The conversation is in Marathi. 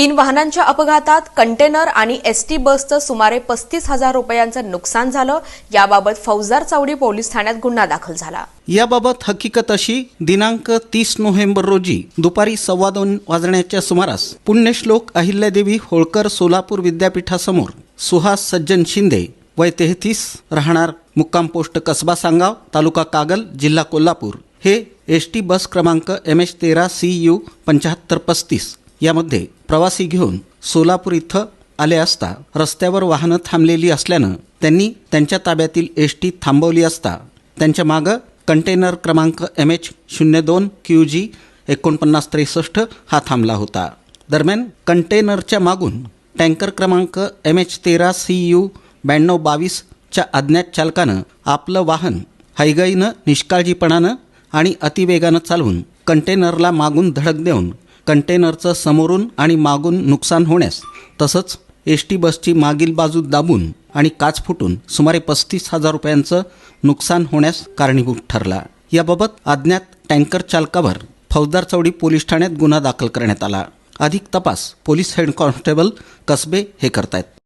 तीन वाहनांच्या अपघातात कंटेनर आणि एसटी बसचं सुमारे पस्तीस हजार रुपयांचं नुकसान झालं. याबाबत फौजदार चावडी पोलीस ठाण्यात गुन्हा दाखल झाला. याबाबत हकीकत अशी दिनांक तीस नोव्हेंबर रोजी दुपारी सव्वा दोन वाजण्याच्या सुमारास पुण्यश्लोक अहिल्यादेवी होळकर सोलापूर विद्यापीठासमोर सुहास सज्जन शिंदे वय तेहतीस राहणार मुक्काम पोस्ट कसबा सांगाव तालुका कागल जिल्हा कोल्हापूर. हे एस टी बस क्रमांक एम एच तेरा सी यू पंच्याहत्तर पस्तीस. यामध्ये प्रवासी घेऊन सोलापूर इथं आले असता रस्त्यावर वाहनं थांबलेली असल्यानं त्यांनी त्यांच्या ताब्यातील एस टी थांबवली असता त्यांच्या मागं कंटेनर क्रमांक एम एच शून्य दोन क्यू जी एकोणपन्नास त्रेसष्ट हा थांबला होता. दरम्यान कंटेनरच्या मागून टँकर क्रमांक एम एच तेरा सी यू ब्याण्णव बावीसच्या अज्ञात चालकानं आपलं वाहन हैगाईनं निष्काळजीपणानं आणि अतिवेगानं चालवून कंटेनरला मागून धडक देऊन कंटेनरचं समोरून आणि मागून नुकसान होण्यास तसंच एस टी बसची मागील बाजू दाबून आणि काच फुटून सुमारे पस्तीस हजार रुपयांचं नुकसान होण्यास कारणीभूत ठरला. याबाबत अज्ञात टँकर चालकावर फौजदार चौडी पोलीस ठाण्यात गुन्हा दाखल करण्यात आला. अधिक तपास पोलीस हेड कॉन्स्टेबल कसबे हे करतायत.